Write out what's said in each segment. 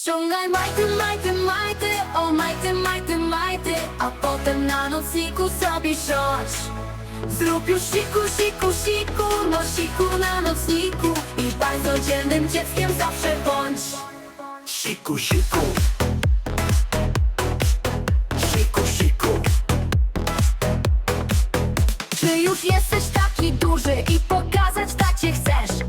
Ściągaj majty, majty, majty, o majty, majty, majty A potem na nocniku sobie siądź Zrób już siku, siku, siku, no siku na nocniku I bardzo dzielnym dzieckiem zawsze bądź Siku, siku. Siku, siku. Czy już jesteś taki duży i pokazać tacie chcesz?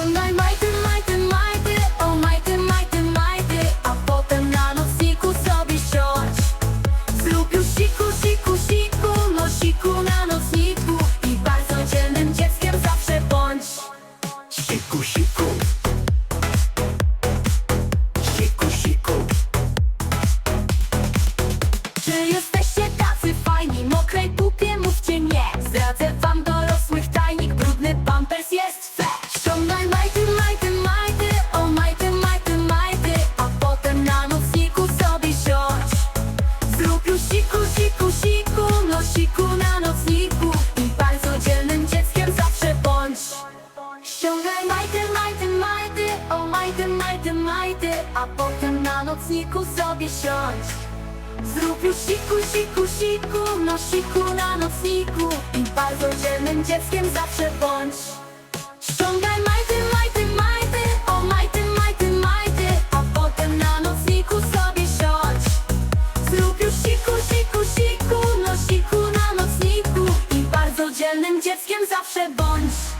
Sik Ściągaj majty, majty, majty, o majty, majty, majty. A potem na nocniku sobie siądź. Zrób już siku, siku, siku, no siku na nocniku. I bardzo dzielnym dzieckiem zawsze bądź. Siku. Siku, majty, majty, majty A potem na nocniku sobie siądź Zrób już siku, siku, siku, no siku na nocniku I bardzo dzielnym dzieckiem zawsze bądź. Ściągaj majty, majty, majty, o majty, majty, majty A potem na nocniku sobie siądź Zrób już siku, siku, siku, no siku na nocniku I bardzo dzielnym dzieckiem zawsze bądź